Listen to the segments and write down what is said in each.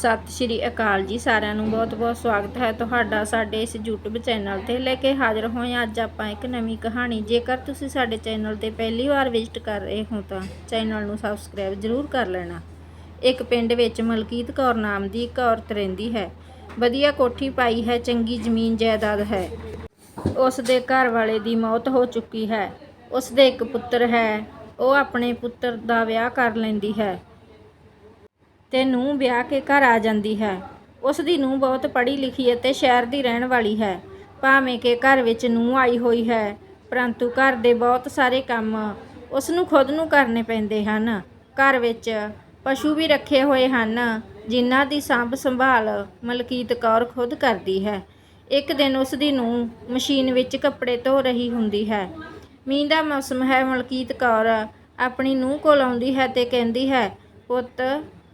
ਸਤਿ ਸ਼੍ਰੀ ਅਕਾਲ ਜੀ ਸਾਰਿਆਂ ਨੂੰ। ਬਹੁਤ-ਬਹੁਤ ਸਵਾਗਤ ਹੈ ਤੁਹਾਡਾ ਸਾਡੇ ਇਸ YouTube ਚੈਨਲ ਤੇ। ਲੈ ਕੇ ਹਾਜ਼ਰ ਹੋਏ ਹਾਂ ਅੱਜ ਆਪਾਂ ਇੱਕ ਨਵੀਂ ਕਹਾਣੀ। ਜੇਕਰ ਤੁਸੀਂ ਸਾਡੇ ਚੈਨਲ ਤੇ ਪਹਿਲੀ ਵਾਰ ਵਿਜ਼ਿਟ ਕਰ ਰਹੇ ਹੋ ਤਾਂ ਚੈਨਲ ਨੂੰ ਸਬਸਕ੍ਰਾਈਬ ਜ਼ਰੂਰ ਕਰ ਲੈਣਾ। ਇੱਕ ਪਿੰਡ ਵਿੱਚ ਮਲਕੀਤ ਕੌਰ ਨਾਮ ਦੀ ਇੱਕ ਔਰਤ ਰਹਿੰਦੀ ਹੈ। ਵਧੀਆ ਕੋਠੀ ਪਾਈ ਹੈ, ਚੰਗੀ ਜ਼ਮੀਨ ਜਾਇਦਾਦ ਹੈ। ਉਸ ਦੇ ਘਰ ਵਾਲੇ ਦੀ ਮੌਤ ਹੋ ਚੁੱਕੀ ਹੈ। ਉਸ ਦੇ ਇੱਕ ਪੁੱਤਰ ਹੈ। ਉਹ ਆਪਣੇ ਪੁੱਤਰ ਦਾ ਵਿਆਹ ਕਰ ਲੈਂਦੀ ਹੈ। ਤੇ ਨੂੰਹ ਵਿਆਹ ਕੇ ਘਰ ਆ ਜਾਂਦੀ ਹੈ। ਉਸ ਦੀ ਨੂੰਹ ਬਹੁਤ ਪੜ੍ਹੀ ਲਿਖੀ ਅਤੇ ਸ਼ਹਿਰ ਦੀ ਰਹਿਣ ਵਾਲੀ ਹੈ। ਭਾਵੇਂ ਕਿ ਘਰ ਵਿੱਚ ਨੂੰਹ ਆਈ ਹੋਈ ਹੈ, ਪਰੰਤੂ ਘਰ ਦੇ ਬਹੁਤ ਸਾਰੇ ਕੰਮ ਉਸ ਨੂੰ ਖੁਦ ਨੂੰ ਕਰਨੇ ਪੈਂਦੇ ਹਨ। ਘਰ ਵਿੱਚ ਪਸ਼ੂ ਵੀ ਰੱਖੇ ਹੋਏ ਹਨ, ਜਿਨ੍ਹਾਂ ਦੀ ਸਾਂਭ ਸੰਭਾਲ ਮਲਕੀਤ ਕੌਰ ਖੁਦ ਕਰਦੀ ਹੈ। ਇੱਕ ਦਿਨ ਉਸ ਦੀ ਨੂੰ ਮਸ਼ੀਨ ਵਿੱਚ ਕੱਪੜੇ ਧੋ ਰਹੀ ਹੁੰਦੀ ਹੈ। ਮੀਂਹ ਦਾ ਮੌਸਮ ਹੈ, ਮਲਕੀਤ ਕੌਰ ਆਪਣੀ ਨੂੰਹ ਕੋਲ ਆਉਂਦੀ ਹੈ ਤੇ ਕਹਿੰਦੀ ਹੈ, ਪੁੱਤ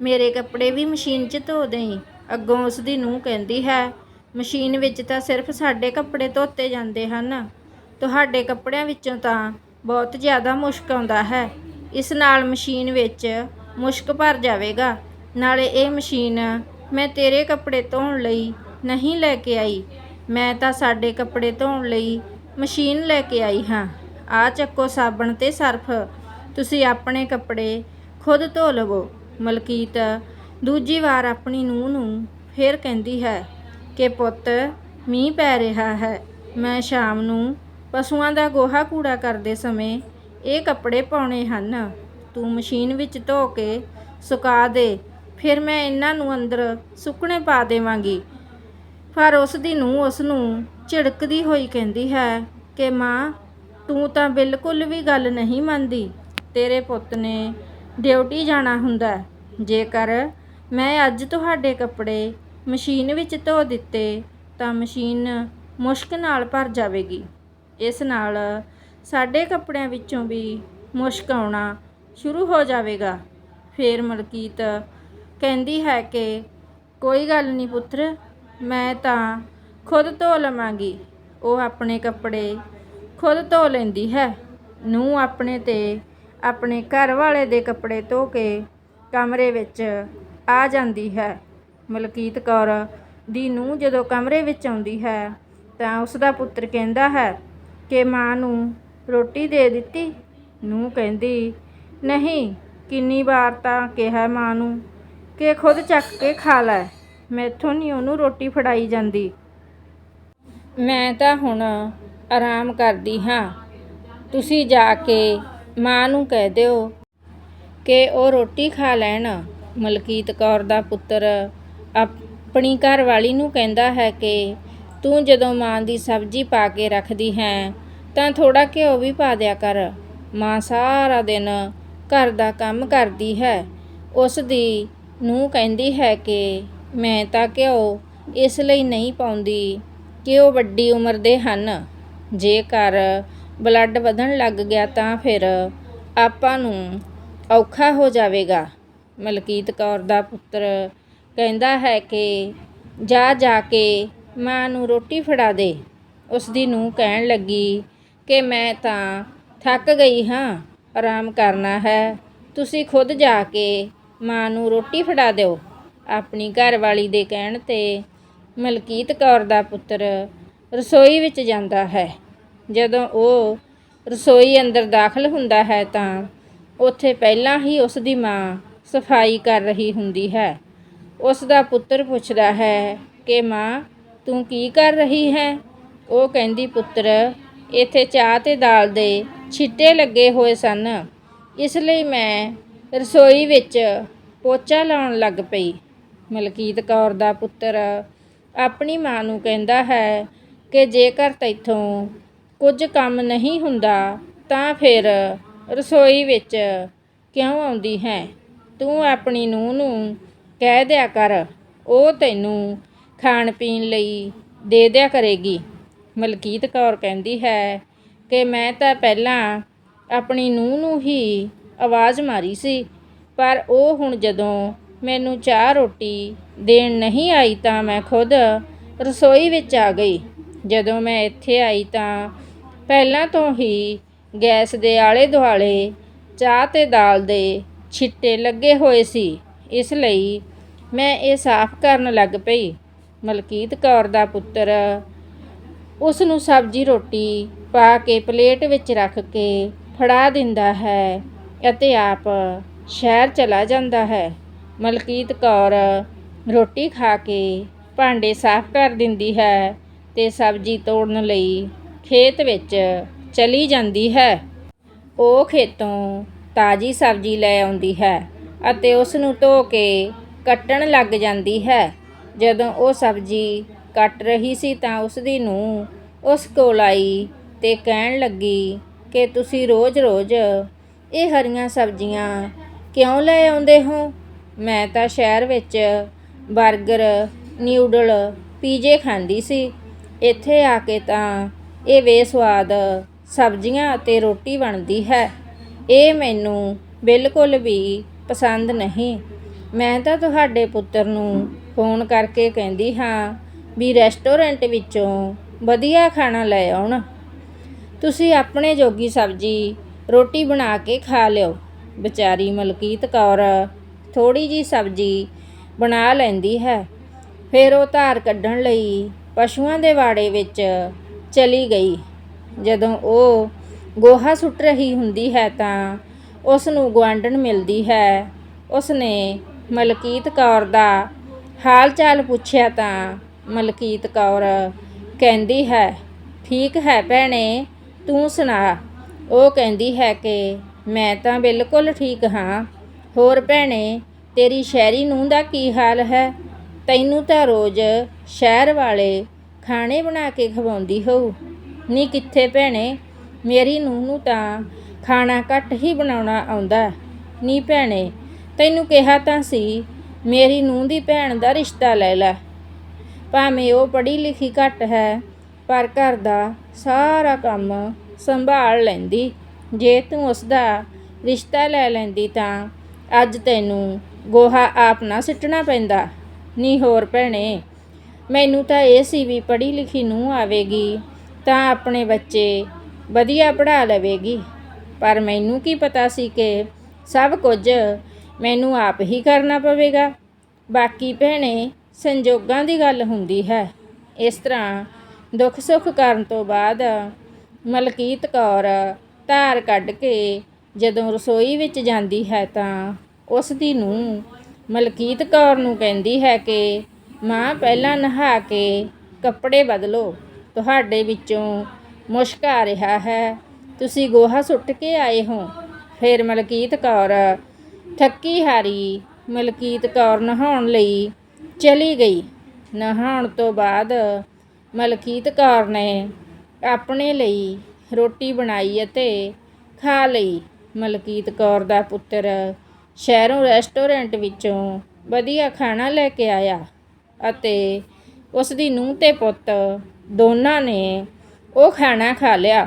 ਮੇਰੇ ਕੱਪੜੇ ਵੀ ਮਸ਼ੀਨ 'ਚ ਧੋ ਦੇਈ। ਅੱਗੋਂ ਉਸ ਦੀ ਨੂੰਹ ਕਹਿੰਦੀ ਹੈ, ਮਸ਼ੀਨ ਵਿੱਚ ਤਾਂ ਸਿਰਫ ਸਾਡੇ ਕੱਪੜੇ ਧੋਤੇ ਜਾਂਦੇ ਹਨ। ਤੁਹਾਡੇ ਕੱਪੜਿਆਂ ਵਿੱਚੋਂ ਤਾਂ ਬਹੁਤ ਜ਼ਿਆਦਾ ਮੁਸ਼ਕ ਆਉਂਦਾ ਹੈ। ਇਸ ਨਾਲ ਮਸ਼ੀਨ ਵਿੱਚ ਮੁਸ਼ਕ ਭਰ ਜਾਵੇਗਾ। ਨਾਲੇ ਇਹ ਮਸ਼ੀਨ ਮੈਂ ਤੇਰੇ ਕੱਪੜੇ ਧੋਣ ਲਈ ਨਹੀਂ ਲੈ ਕੇ ਆਈ। ਮੈਂ ਤਾਂ ਸਾਡੇ ਕੱਪੜੇ ਧੋਣ ਲਈ ਮਸ਼ੀਨ ਲੈ ਕੇ ਆਈ ਹਾਂ। ਆ ਚੱਕੋ ਸਾਬਣ ਤੇ ਸਰਫ। ਤੁਸੀਂ ਆਪਣੇ ਕੱਪੜੇ ਖੁਦ ਧੋ ਲਵੋ। ਮਲਕੀਤ ਦੂਜੀ ਵਾਰ ਆਪਣੀ ਨੂੰਹ ਨੂੰ ਫੇਰ ਕਹਿੰਦੀ ਹੈ ਕਿ ਪੁੱਤ, ਮੀਂਹ ਪੈ ਰਿਹਾ ਹੈ। ਮੈਂ ਸ਼ਾਮ ਨੂੰ ਪਸ਼ੂਆਂ ਦਾ ਗੋਹਾ ਕੂੜਾ ਕਰਦੇ ਸਮੇਂ ਇਹ ਕੱਪੜੇ ਪਾਉਣੇ ਹਨ। ਤੂੰ ਮਸ਼ੀਨ ਵਿੱਚ ਧੋ ਕੇ ਸੁਕਾ ਦੇ, ਫਿਰ ਮੈਂ ਇਹਨਾਂ ਨੂੰ ਅੰਦਰ ਸੁੱਕਣੇ ਪਾ ਦੇਵਾਂਗੀ। ਪਰ ਉਸ ਦੀ ਨੂੰ ਉਸ ਨੂੰ ਝਿੜਕਦੀ ਹੋਈ ਕਹਿੰਦੀ ਹੈ ਕਿ ਮਾਂ, ਤੂੰ ਤਾਂ ਬਿਲਕੁਲ ਵੀ ਗੱਲ ਨਹੀਂ ਮੰਨਦੀ। ਤੇਰੇ ਪੁੱਤ ਨੇ ਡਿਊਟੀ ਜਾਣਾ ਹੁੰਦਾ ਜੇਕਰ ਮੈਂ ਅੱਜ ਤੁਹਾਡੇ ਕੱਪੜੇ ਮਸ਼ੀਨ ਵਿੱਚ ਧੋ ਦਿੱਤੇ, ਤਾਂ ਮਸ਼ੀਨ ਮੁਸ਼ਕ ਨਾਲ ਭਰ ਜਾਵੇਗੀ। ਇਸ ਨਾਲ ਸਾਡੇ ਕੱਪੜਿਆਂ ਵਿੱਚੋਂ ਵੀ ਮੁਸ਼ਕ ਆਉਣਾ ਸ਼ੁਰੂ ਹੋ ਜਾਵੇਗਾ। ਫੇਰ ਮਲਕੀਤ ਕਹਿੰਦੀ ਹੈ ਕਿ, ਕੋਈ ਗੱਲ ਨਹੀਂ ਪੁੱਤਰ, ਮੈਂ ਤਾਂ ਖੁਦ ਧੋ ਲਵਾਂਗੀ। ਉਹ ਆਪਣੇ ਕੱਪੜੇ ਖੁਦ ਧੋ ਲੈਂਦੀ ਹੈ। ਨੂੰ ਆਪਣੇ ਤੇ ਆਪਣੇ ਘਰ ਵਾਲੇ ਦੇ ਕੱਪੜੇ ਧੋ ਕੇ ਕਮਰੇ ਵਿੱਚ ਆ ਜਾਂਦੀ ਹੈ। ਮਲਕੀਤ ਕੌਰ ਦੀ ਨੂੰਹ ਜਦੋਂ ਕਮਰੇ ਵਿੱਚ ਆਉਂਦੀ ਹੈ ਤਾਂ ਉਸ ਦਾ ਪੁੱਤਰ ਕਹਿੰਦਾ ਹੈ ਕਿ ਮਾਂ ਨੂੰ ਰੋਟੀ ਦੇ ਦਿੱਤੀ। ਨੂੰਹ ਕਹਿੰਦੀ, ਨਹੀਂ, ਕਿੰਨੀ ਵਾਰ ਤਾਂ ਕਿਹਾ ਮਾਂ ਨੂੰ ਕਿ ਖੁਦ ਚੱਕ ਕੇ ਖਾ ਲੈ, ਮੈਥੋਂ ਨਹੀਂ ਉਹਨੂੰ ਰੋਟੀ ਫੜਾਈ ਜਾਂਦੀ। ਮੈਂ ਤਾਂ ਹੁਣ ਆਰਾਮ ਕਰਦੀ ਹਾਂ। ਤੁਸੀਂ ਜਾ ਕੇ ਮਾਂ ਨੂੰ ਕਹਿ ਦਿਓ ਕਿ ਉਹ ਰੋਟੀ ਖਾ ਲੈਣ। ਮਲਕੀਤ ਕੌਰ ਦਾ ਪੁੱਤਰ ਆਪਣੀ ਘਰਵਾਲੀ ਨੂੰ ਕਹਿੰਦਾ ਹੈ ਕਿ ਤੂੰ ਜਦੋਂ ਮਾਂ ਦੀ ਸਬਜ਼ੀ ਪਾ ਕੇ ਰੱਖਦੀ ਹੈ, ਤਾਂ ਥੋੜਾ ਘਿਓ ਵੀ ਪਾ ਦਿਆ ਕਰ। ਮਾਂ ਸਾਰਾ ਦਿਨ ਘਰ ਦਾ ਕੰਮ ਕਰਦੀ ਹੈ। ਉਸ ਦੀ ਨੂੰ ਕਹਿੰਦੀ ਹੈ ਕਿ ਮੈਂ ਤਾਂ ਘਿਓ ਇਸ ਲਈ ਨਹੀਂ ਪਾਉਂਦੀ ਕਿ ਉਹ ਵੱਡੀ ਉਮਰ ਦੇ ਹਨ। ਜੇਕਰ ਬਲੱਡ ਵਧਣ ਲੱਗ ਗਿਆ ਤਾਂ ਫਿਰ ਆਪਾਂ ਨੂੰ ਔਖਾ ਹੋ ਜਾਵੇਗਾ। ਮਲਕੀਤ ਕੌਰ ਦਾ ਪੁੱਤਰ ਕਹਿੰਦਾ ਹੈ ਕਿ ਜਾ ਜਾ ਕੇ ਮਾਂ ਨੂੰ ਰੋਟੀ ਫੜਾ ਦੇ। ਉਸ ਦੀ ਨੂੰ ਕਹਿਣ ਲੱਗੀ ਕਿ ਮੈਂ ਤਾਂ ਥੱਕ ਗਈ ਹਾਂ। ਆਰਾਮ ਕਰਨਾ ਹੈ। ਤੁਸੀਂ ਖੁਦ ਜਾ ਕੇ ਮਾਂ ਨੂੰ ਰੋਟੀ ਫੜਾ ਦਿਓ। ਆਪਣੀ ਘਰਵਾਲੀ ਦੇ ਕਹਿਣ ਤੇ ਮਲਕੀਤ ਕੌਰ ਦਾ ਪੁੱਤਰ ਰਸੋਈ ਵਿੱਚ ਜਾਂਦਾ ਹੈ। ਜਦੋਂ ਉਹ ਰਸੋਈ ਅੰਦਰ ਦਾਖਲ ਹੁੰਦਾ ਹੈ ਤਾਂ ਉੱਥੇ ਪਹਿਲਾਂ ਹੀ ਉਸ ਦੀ ਮਾਂ ਸਫ਼ਾਈ ਕਰ ਰਹੀ ਹੁੰਦੀ ਹੈ। ਉਸ ਦਾ ਪੁੱਤਰ ਪੁੱਛਦਾ ਹੈ ਕਿ, ਮਾਂ, ਤੂੰ ਕੀ ਕਰ ਰਹੀ ਹੈ? ਉਹ ਕਹਿੰਦੀ, ਪੁੱਤਰ, ਇੱਥੇ ਚਾਹ ਤੇ ਦਾਲ ਦੇ ਛਿੱਟੇ ਲੱਗੇ ਹੋਏ ਸਨ। ਇਸ ਲਈ ਮੈਂ ਰਸੋਈ ਵਿੱਚ ਪੋਚਾ ਲਾਉਣ ਲੱਗ ਪਈ। ਮਲਕੀਤ ਕੌਰ ਦਾ ਪੁੱਤਰ ਆਪਣੀ ਮਾਂ ਨੂੰ ਕਹਿੰਦਾ ਹੈ ਕਿ, ਜੇਕਰ ਤੈਥੋਂ ਕੁਝ ਕੰਮ ਨਹੀਂ ਹੁੰਦਾ, ਤਾਂ ਫਿਰ ਰਸੋਈ ਵਿੱਚ ਕਿਉਂ ਆਉਂਦੀ ਹੈ? ਤੂੰ ਆਪਣੀ ਨੂੰਹ ਨੂੰ ਕਹਿ ਦਿਆ ਕਰ, ਉਹ ਤੈਨੂੰ ਖਾਣ ਪੀਣ ਲਈ ਦੇ ਦਿਆ ਕਰੇਗੀ। ਮਲਕੀਤ ਕੌਰ ਕਹਿੰਦੀ ਹੈ ਕਿ ਮੈਂ ਤਾਂ ਪਹਿਲਾਂ ਆਪਣੀ ਨੂੰਹ ਨੂੰ ਹੀ ਆਵਾਜ਼ ਮਾਰੀ ਸੀ, ਪਰ ਉਹ ਹੁਣ ਜਦੋਂ ਮੈਨੂੰ ਚਾਹ ਰੋਟੀ ਦੇਣ ਨਹੀਂ ਆਈ ਤਾਂ ਮੈਂ ਖੁਦ ਰਸੋਈ ਵਿੱਚ ਆ ਗਈ। ਜਦੋਂ ਮੈਂ ਇੱਥੇ ਆਈ ਤਾਂ ਪਹਿਲਾਂ ਤੋਂ ਹੀ ਗੈਸ ਦੇ ਆਲੇ ਦੁਆਲੇ ਚਾਹ ਤੇ ਦਾਲ ਦੇ ਛਿੱਟੇ ਲੱਗੇ ਹੋਏ ਸੀ। ਇਸ ਲਈ ਮੈਂ ਇਹ ਸਾਫ਼ ਕਰਨ ਲੱਗ ਪਈ। ਮਲਕੀਤ ਕੌਰ ਦਾ ਪੁੱਤਰ ਉਸ ਨੂੰ ਸਬਜ਼ੀ ਰੋਟੀ ਪਾ ਕੇ ਪਲੇਟ ਵਿੱਚ ਰੱਖ ਕੇ ਫੜਾ ਦਿੰਦਾ ਹੈ ਅਤੇ ਆਪ ਸ਼ਹਿਰ ਚਲਾ ਜਾਂਦਾ ਹੈ। ਮਲਕੀਤ ਕੌਰ ਰੋਟੀ ਖਾ ਕੇ ਭਾਂਡੇ ਸਾਫ਼ ਕਰ ਦਿੰਦੀ ਹੈ ਤੇ ਸਬਜ਼ੀ ਤੋੜਨ ਲਈ ਖੇਤ ਵਿੱਚ ਚਲੀ ਜਾਂਦੀ ਹੈ। ਉਹ ਖੇਤੋਂ ਤਾਜ਼ੀ ਸਬਜ਼ੀ ਲੈ ਆਉਂਦੀ ਹੈ ਅਤੇ ਉਸ ਨੂੰ ਧੋ ਕੇ ਕੱਟਣ ਲੱਗ ਜਾਂਦੀ ਹੈ। ਜਦੋਂ ਉਹ ਸਬਜ਼ੀ ਕੱਟ ਰਹੀ ਸੀ ਤਾਂ ਉਸ ਦੀ ਨੂੰ ਉਸ ਕੋਲ ਆਈ ਤੇ ਕਹਿਣ ਲੱਗੀ ਕਿ ਤੁਸੀਂ ਰੋਜ਼-ਰੋਜ਼ ਇਹ ਹਰੀਆਂ ਸਬਜ਼ੀਆਂ ਕਿਉਂ ਲੈ ਆਉਂਦੇ ਹੋ? ਮੈਂ ਤਾਂ ਸ਼ਹਿਰ ਵਿੱਚ 버ਗਰ ਨਿਊਡਲ, ਪੀਜੇ ਖਾਂਦੀ ਸੀ। ਇੱਥੇ ਆ ਕੇ ਤਾਂ ਇਹ ਬੇਸਵਾਦ ਸਬਜ਼ੀਆਂ ਅਤੇ ਰੋਟੀ ਬਣਦੀ ਹੈ। ਇਹ ਮੈਨੂੰ ਬਿਲਕੁਲ ਵੀ ਪਸੰਦ ਨਹੀਂ। ਮੈਂ ਤਾਂ ਤੁਹਾਡੇ ਪੁੱਤਰ ਨੂੰ ਫੋਨ ਕਰਕੇ ਕਹਿੰਦੀ ਹਾਂ ਵੀ ਰੈਸਟੋਰੈਂਟ ਵਿੱਚੋਂ ਵਧੀਆ ਖਾਣਾ ਲੈ ਆਉਣ। ਤੁਸੀਂ ਆਪਣੇ ਜੋਗੀ ਸਬਜ਼ੀ ਰੋਟੀ ਬਣਾ ਕੇ ਖਾ ਲਿਓ। ਵਿਚਾਰੀ ਮਲਕੀਤ ਕੌਰ ਥੋੜੀ ਜੀ ਸਬਜ਼ੀ ਬਣਾ ਲੈਂਦੀ ਹੈ। ਫਿਰ ਉਹ ਧਾਰ ਕੱਢਣ ਲਈ ਪਸ਼ੂਆਂ ਦੇ ਵਾੜੇ ਵਿੱਚ ਚਲੀ ਗਈ। ਜਦੋਂ ਉਹ ਗੋਹਾ ਸੁੱਟ ਰਹੀ ਹੁੰਦੀ ਹੈ ਤਾਂ ਉਸ ਨੂੰ ਗੁਆਂਢਣ ਮਿਲਦੀ ਹੈ। ਉਸ ਨੇ ਮਲਕੀਤ ਕੌਰ ਦਾ ਹਾਲ ਚਾਲ ਪੁੱਛਿਆ ਤਾਂ ਮਲਕੀਤ ਕੌਰ ਕਹਿੰਦੀ ਹੈ, ਠੀਕ ਹੈ ਭੈਣੇ, ਤੂੰ ਸੁਣਾ। ਉਹ ਕਹਿੰਦੀ ਹੈ ਕਿ ਮੈਂ ਤਾਂ ਬਿਲਕੁਲ ਠੀਕ ਹਾਂ। ਹੋਰ ਭੈਣੇ, ਤੇਰੀ ਸ਼ਹਿਰੀ ਨੂੰਹ ਦਾ ਕੀ ਹਾਲ ਹੈ? ਤੈਨੂੰ ਤਾਂ ਰੋਜ਼ ਸ਼ਹਿਰ ਵਾਲੇ ਖਾਣੇ ਬਣਾ ਕੇ ਖਵਾਉਂਦੀ ਹੋਊ। ਨੀ ਕਿੱਥੇ ਭੈਣੇ, ਮੇਰੀ ਨੂੰਹ ਨੂੰ ਤਾਂ ਖਾਣਾ ਘੱਟ ਹੀ ਬਣਾਉਣਾ ਆਉਂਦਾ। ਨੀ ਭੈਣੇ, ਤੈਨੂੰ ਕਿਹਾ ਤਾਂ ਸੀ, ਮੇਰੀ ਨੂੰਹ ਦੀ ਭੈਣ ਦਾ ਰਿਸ਼ਤਾ ਲੈ ਲੈ। ਭਾਵੇਂ ਉਹ ਪੜ੍ਹੀ ਲਿਖੀ ਘੱਟ ਹੈ, ਪਰ ਘਰ ਦਾ ਸਾਰਾ ਕੰਮ ਸੰਭਾਲ ਲੈਂਦੀ। ਜੇ ਤੂੰ ਉਸ ਦਾ ਰਿਸ਼ਤਾ ਲੈ ਲੈਂਦੀ ਤਾਂ ਅੱਜ ਤੈਨੂੰ ਗੋਹਾ ਆਪ ਨਾ ਸਿੱਟਣਾ ਪੈਂਦਾ। ਨਹੀਂ ਹੋਰ ਭੈਣੇ ਮੈਨੂੰ ਤਾਂ ਇਹ ਸੀ ਵੀ ਪੜ੍ਹੀ ਲਿਖੀ ਨੂੰ ਆਵੇਗੀ ਤਾਂ ਆਪਣੇ ਬੱਚੇ ਵਧੀਆ ਪੜ੍ਹਾ ਲਵੇਗੀ। ਪਰ ਮੈਨੂੰ ਕੀ ਪਤਾ ਸੀ ਕਿ ਸਭ ਕੁਝ ਮੈਨੂੰ ਆਪ ਹੀ ਕਰਨਾ ਪਵੇਗਾ। ਬਾਕੀ ਭੈਣੇ, ਸੰਜੋਗਾਂ ਦੀ ਗੱਲ ਹੁੰਦੀ ਹੈ। ਇਸ ਤਰ੍ਹਾਂ ਦੁੱਖ ਸੁੱਖ ਕਰਨ ਤੋਂ ਬਾਅਦ ਮਲਕੀਤ ਕੌਰ ਧਾਰ ਕੱਢ ਕੇ ਜਦੋਂ ਰਸੋਈ ਵਿੱਚ ਜਾਂਦੀ ਹੈ ਤਾਂ ਉਸ ਦੀ ਨੂੰ ਮਲਕੀਤ ਕੌਰ ਨੂੰ ਕਹਿੰਦੀ ਹੈ ਕਿ ਮਾਂ, ਪਹਿਲਾਂ ਨਹਾ ਕੇ ਕੱਪੜੇ ਬਦਲੋ। ਤੁਹਾਡੇ ਵਿੱਚੋਂ ਮੁਸ਼ਕ ਆ ਰਿਹਾ ਹੈ। ਤੁਸੀਂ ਗੋਹਾ ਸੁੱਟ ਕੇ ਆਏ ਹੋ। ਫਿਰ ਮਲਕੀਤ ਕੌਰ ਥੱਕੀ ਹਾਰੀ ਮਲਕੀਤ ਕੌਰ ਨਹਾਉਣ ਲਈ ਚਲੀ ਗਈ। ਨਹਾਉਣ ਤੋਂ ਬਾਅਦ ਮਲਕੀਤ ਕੌਰ ਨੇ ਆਪਣੇ ਲਈ ਰੋਟੀ ਬਣਾਈ ਅਤੇ ਖਾ ਲਈ। ਮਲਕੀਤ ਕੌਰ ਦਾ ਪੁੱਤਰ ਸ਼ਹਿਰੋਂ ਰੈਸਟੋਰੈਂਟ ਵਿੱਚੋਂ ਵਧੀਆ ਖਾਣਾ ਲੈ ਕੇ ਆਇਆ। ਅਤੇ ਉਸ ਦੀ ਨੂੰਹ ਤੇ ਪੁੱਤ ਦੋਨਾਂ ਨੇ ਉਹ ਖਾਣਾ ਖਾ ਲਿਆ।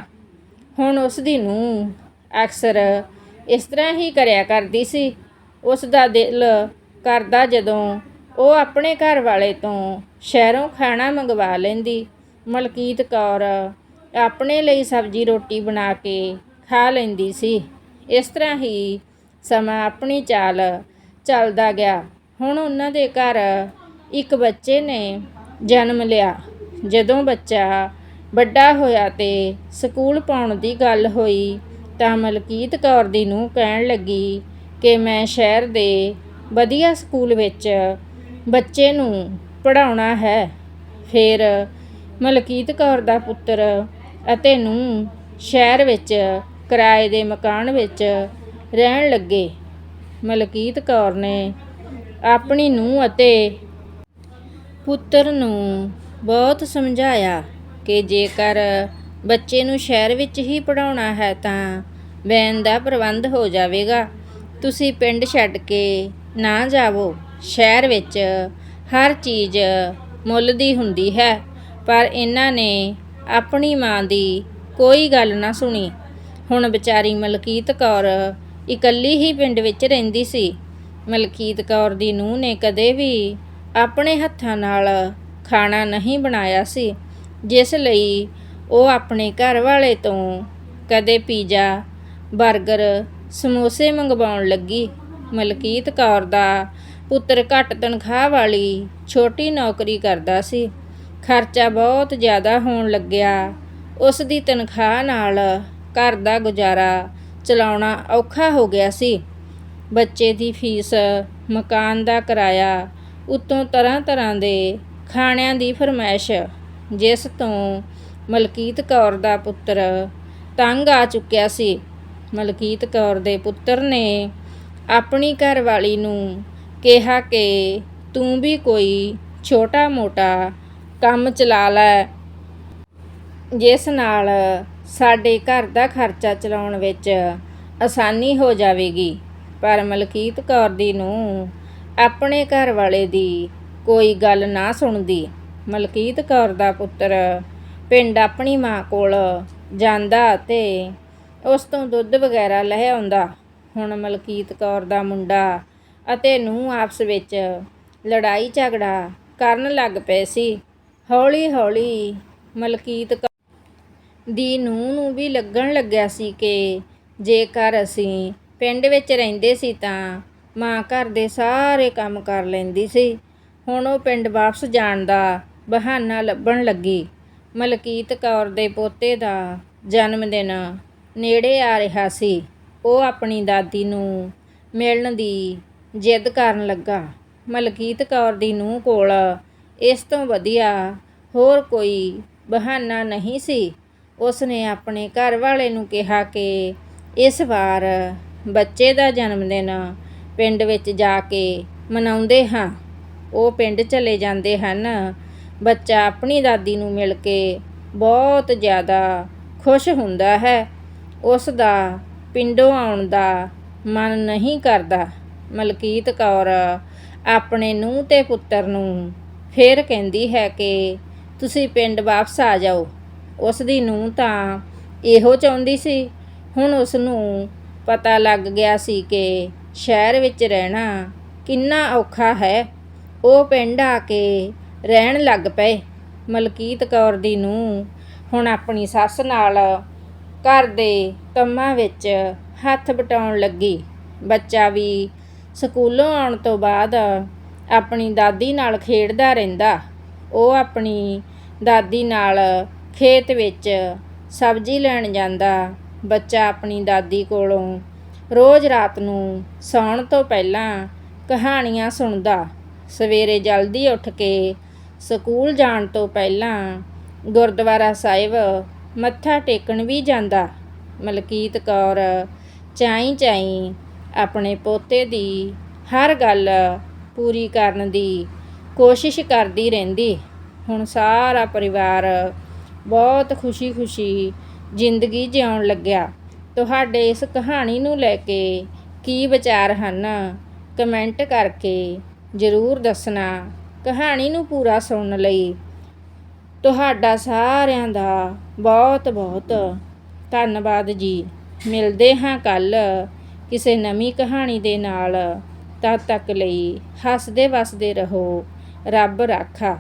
ਹੁਣ ਉਸ ਦੀ ਨੂੰਹ ਅਕਸਰ ਇਸ ਤਰ੍ਹਾਂ ਹੀ ਕਰਿਆ ਕਰਦੀ ਸੀ। ਉਸ ਦਾ ਦਿਲ ਕਰਦਾ ਜਦੋਂ ਉਹ ਆਪਣੇ ਘਰ ਵਾਲੇ ਤੋਂ ਸ਼ਹਿਰੋਂ ਖਾਣਾ ਮੰਗਵਾ ਲੈਂਦੀ। ਮਲਕੀਤ ਕੌਰ ਆਪਣੇ ਲਈ ਸਬਜ਼ੀ ਰੋਟੀ ਬਣਾ ਕੇ ਖਾ ਲੈਂਦੀ ਸੀ। ਇਸ ਤਰ੍ਹਾਂ ਹੀ ਸਮਾਂ ਆਪਣੀ ਚਾਲ ਚੱਲਦਾ ਗਿਆ। ਹੁਣ ਉਹਨਾਂ ਦੇ ਘਰ ਇੱਕ ਬੱਚੇ ਨੇ ਜਨਮ ਲਿਆ। ਜਦੋਂ ਬੱਚਾ ਵੱਡਾ ਹੋਇਆ ਤੇ ਸਕੂਲ ਪਾਉਣ ਦੀ ਗੱਲ ਹੋਈ ਤਾਂ ਮਲਕੀਤ ਕੌਰ ਦੀ ਨੂੰਹ ਕਹਿਣ ਲੱਗੀ ਕਿ ਮੈਂ ਸ਼ਹਿਰ ਦੇ ਵਧੀਆ ਸਕੂਲ ਵਿੱਚ ਬੱਚੇ ਨੂੰ ਪੜ੍ਹਾਉਣਾ ਹੈ। ਫਿਰ ਮਲਕੀਤ ਕੌਰ ਦਾ ਪੁੱਤਰ ਅਤੇ ਨੂੰਹ ਸ਼ਹਿਰ ਵਿੱਚ ਕਿਰਾਏ ਦੇ ਮਕਾਨ ਵਿੱਚ ਰਹਿਣ ਲੱਗੇ। ਮਲਕੀਤ ਕੌਰ ਨੇ ਆਪਣੀ ਨੂੰਹ ਅਤੇ ਪੁੱਤਰ ਨੂੰ ਬਹੁਤ ਸਮਝਾਇਆ ਕਿ ਜੇਕਰ ਬੱਚੇ ਨੂੰ ਸ਼ਹਿਰ ਵਿੱਚ ਹੀ ਪੜਾਉਣਾ ਹੈ ਤਾਂ ਵੈਨ ਦਾ ਪ੍ਰਬੰਧ ਹੋ ਜਾਵੇਗਾ। ਤੁਸੀਂ ਪਿੰਡ ਛੱਡ ਕੇ ਨਾ ਜਾਵੋ। ਸ਼ਹਿਰ ਵਿੱਚ ਹਰ ਚੀਜ਼ ਮੁੱਲ ਦੀ ਹੁੰਦੀ ਹੈ, ਪਰ ਇਹਨਾਂ ਨੇ ਆਪਣੀ ਮਾਂ ਦੀ ਕੋਈ ਗੱਲ ਨਾ ਸੁਣੀ। ਹੁਣ ਵਿਚਾਰੀ ਮਲਕੀਤ ਕੌਰ ਇਕੱਲੀ ਹੀ ਪਿੰਡ ਵਿੱਚ ਰਹਿੰਦੀ ਸੀ। ਮਲਕੀਤ ਕੌਰ ਦੀ ਨੂੰਹ ਨੇ ਕਦੇ ਵੀ ਆਪਣੇ ਹੱਥਾਂ ਨਾਲ ਖਾਣਾ ਨਹੀਂ ਬਣਾਇਆ ਸੀ, ਜਿਸ ਲਈ ਉਹ ਆਪਣੇ ਘਰ ਵਾਲੇ ਤੋਂ ਕਦੇ ਪੀਜ਼ਾ 버ਗਰ ਸਮੋਸੇ ਮੰਗਵਾਉਣ ਲੱਗੀ। ਮਲਕੀਤ ਕੌਰ ਦਾ ਪੁੱਤਰ ਘੱਟ ਤਨਖਾਹ ਵਾਲੀ ਛੋਟੀ ਨੌਕਰੀ ਕਰਦਾ ਸੀ। ਖਰਚਾ ਬਹੁਤ ਜ਼ਿਆਦਾ ਹੋਣ ਲੱਗਿਆ। ਉਸ ਦੀ ਤਨਖਾਹ ਨਾਲ ਘਰ ਦਾ ਗੁਜ਼ਾਰਾ ਚਲਾਉਣਾ ਔਖਾ ਹੋ ਗਿਆ ਸੀ। ਬੱਚੇ ਦੀ ਫੀਸ ਮਕਾਨ ਦਾ ਕਿਰਾਇਆ ਉੱਤੋਂ ਤਰ੍ਹਾਂ ਤਰ੍ਹਾਂ ਦੇ ਖਾਣਿਆਂ ਦੀ ਫਰਮਾਇਸ਼, ਜਿਸ ਤੋਂ ਮਲਕੀਤ ਕੌਰ ਦਾ ਪੁੱਤਰ ਤੰਗ ਆ ਚੁੱਕਿਆ ਸੀ। ਮਲਕੀਤ ਕੌਰ ਦੇ ਪੁੱਤਰ ਨੇ ਆਪਣੀ ਘਰਵਾਲੀ ਨੂੰ ਕਿਹਾ ਕਿ ਤੂੰ ਵੀ ਕੋਈ ਛੋਟਾ ਮੋਟਾ ਕੰਮ ਚਲਾ ਲੈ, ਜਿਸ ਨਾਲ ਸਾਡੇ ਘਰ ਦਾ ਖਰਚਾ ਚਲਾਉਣ ਵਿੱਚ ਆਸਾਨੀ ਹੋ ਜਾਵੇਗੀ। ਪਰ ਮਲਕੀਤ ਕੌਰ ਦੀ ਨੂੰ ਆਪਣੇ ਘਰ ਵਾਲੇ ਦੀ ਕੋਈ ਗੱਲ ਨਾ ਸੁਣਦੀ। ਮਲਕੀਤ ਕੌਰ ਦਾ ਪੁੱਤਰ ਪਿੰਡ ਆਪਣੀ ਮਾਂ ਕੋਲ ਜਾਂਦਾ ਅਤੇ ਉਸ ਤੋਂ ਦੁੱਧ ਵਗੈਰਾ ਲੈ ਆਉਂਦਾ। ਹੁਣ ਮਲਕੀਤ ਕੌਰ ਦਾ ਮੁੰਡਾ ਅਤੇ ਨੂੰ ਆਪਸ ਵਿੱਚ ਲੜਾਈ ਝਗੜਾ ਕਰਨ ਲੱਗ ਪਏ ਸੀ। ਹੌਲੀ ਹੌਲੀ ਮਲਕੀਤ ਕੌਰ ਦੀ ਨੂੰਹ ਨੂੰ ਵੀ ਲੱਗਣ ਲੱਗਿਆ ਸੀ ਕਿ ਜੇਕਰ ਅਸੀਂ ਪਿੰਡ ਵਿੱਚ ਰਹਿੰਦੇ ਸੀ ਤਾਂ ਮਾਂ ਘਰ ਦੇ ਸਾਰੇ ਕੰਮ ਕਰ ਲੈਂਦੀ ਸੀ। ਹੁਣ ਉਹ ਪਿੰਡ ਵਾਪਸ ਜਾਣ ਦਾ ਬਹਾਨਾ ਲੱਭਣ ਲੱਗੀ। ਮਲਕੀਤ ਕੌਰ ਦੇ ਪੋਤੇ ਦਾ ਜਨਮ ਦਿਨ ਨੇੜੇ ਆ ਰਿਹਾ ਸੀ। ਉਹ ਆਪਣੀ ਦਾਦੀ ਨੂੰ ਮਿਲਣ ਦੀ ਜਿੱਦ ਕਰਨ ਲੱਗਾ। ਮਲਕੀਤ ਕੌਰ ਦੀ ਨੂੰਹ ਕੋਲ ਇਸ ਤੋਂ ਵਧੀਆ ਹੋਰ ਕੋਈ ਬਹਾਨਾ ਨਹੀਂ ਸੀ। ਉਸ ਨੇ ਆਪਣੇ ਘਰ ਵਾਲੇ ਨੂੰ ਕਿਹਾ ਕਿ ਇਸ ਵਾਰ ਬੱਚੇ ਦਾ ਜਨਮ ਦਿਨ ਪਿੰਡ ਵਿੱਚ ਜਾ ਕੇ ਮਨਾਉਂਦੇ ਹਾਂ। ਉਹ ਪਿੰਡ ਚਲੇ ਜਾਂਦੇ ਹਨ। ਬੱਚਾ ਆਪਣੀ ਦਾਦੀ ਨੂੰ ਮਿਲ ਕੇ ਬਹੁਤ ਜ਼ਿਆਦਾ ਖੁਸ਼ ਹੁੰਦਾ ਹੈ। ਉਸ ਦਾ ਪਿੰਡੋਂ ਆਉਣ ਦਾ ਮਨ ਨਹੀਂ ਕਰਦਾ। ਮਲਕੀਤ ਕੌਰ ਆਪਣੇ ਨੂੰਹ ਤੇ ਪੁੱਤਰ ਨੂੰ ਫੇਰ ਕਹਿੰਦੀ ਹੈ ਕਿ ਤੁਸੀਂ ਪਿੰਡ ਵਾਪਸ ਆ ਜਾਓ। ਉਸ ਦੀ ਨੂੰਹ ਤਾਂ ਇਹੋ ਚਾਹੁੰਦੀ ਸੀ। ਹੁਣ ਉਸ ਨੂੰ ਪਤਾ ਲੱਗ ਗਿਆ ਸੀ ਕਿ ਸ਼ਹਿਰ ਵਿੱਚ ਰਹਿਣਾ ਕਿੰਨਾ ਔਖਾ ਹੈ। ਉਹ ਪਿੰਡ ਆ ਕੇ ਰਹਿਣ ਲੱਗ ਪਏ। ਮਲਕੀਤ ਕੌਰ ਦੀ ਨੂੰ ਹੁਣ ਆਪਣੀ ਸੱਸ ਨਾਲ ਘਰ ਦੇ ਕੰਮਾਂ ਵਿੱਚ ਹੱਥ ਵਟਾਉਣ ਲੱਗੀ। ਬੱਚਾ ਵੀ ਸਕੂਲੋਂ ਆਉਣ ਤੋਂ ਬਾਅਦ ਆਪਣੀ ਦਾਦੀ ਨਾਲ ਖੇਡਦਾ ਰਹਿੰਦਾ। ਉਹ ਆਪਣੀ ਦਾਦੀ ਨਾਲ ਖੇਤ ਵਿੱਚ ਸਬਜ਼ੀ ਲੈਣ ਜਾਂਦਾ। ਬੱਚਾ ਆਪਣੀ ਦਾਦੀ ਕੋਲੋਂ ਰੋਜ਼ ਰਾਤ ਨੂੰ ਸੌਣ ਤੋਂ ਪਹਿਲਾਂ ਕਹਾਣੀਆਂ ਸੁਣਦਾ। ਸਵੇਰੇ ਜਲਦੀ ਉੱਠ ਕੇ ਸਕੂਲ ਜਾਣ ਤੋਂ ਪਹਿਲਾਂ ਗੁਰਦੁਆਰਾ ਸਾਹਿਬ ਮੱਥਾ ਟੇਕਣ ਵੀ ਜਾਂਦਾ। ਮਲਕੀਤ ਕੌਰ ਚਾਈ ਚਾਈ ਆਪਣੇ ਪੋਤੇ ਦੀ ਹਰ ਗੱਲ ਪੂਰੀ ਕਰਨ ਦੀ ਕੋਸ਼ਿਸ਼ ਕਰਦੀ ਰਹਿੰਦੀ। ਹੁਣ ਸਾਰਾ ਪਰਿਵਾਰ ਬਹੁਤ ਖੁਸ਼ੀ-ਖੁਸ਼ੀ ਜ਼ਿੰਦਗੀ ਜਿਉਣ ਲੱਗਿਆ। ਤੁਹਾਡੇ ਇਸ ਕਹਾਣੀ ਨੂੰ ਲੈ ਕੇ ਕੀ ਵਿਚਾਰ ਹਨ? ਕਮੈਂਟ ਕਰਕੇ ਜ਼ਰੂਰ ਦੱਸਣਾ। ਕਹਾਣੀ ਨੂੰ ਪੂਰਾ ਸੁਣਨ ਲਈ ਤੁਹਾਡਾ ਸਾਰਿਆਂ ਦਾ ਬਹੁਤ ਬਹੁਤ ਧੰਨਵਾਦ ਜੀ। ਮਿਲਦੇ ਹਾਂ ਕੱਲ ਕਿਸੇ ਨਵੀਂ ਕਹਾਣੀ ਦੇ ਨਾਲ। ਤਦ ਤੱਕ ਲਈ ਹੱਸਦੇ ਵਸਦੇ ਰਹੋ। ਰੱਬ ਰਾਖਾ।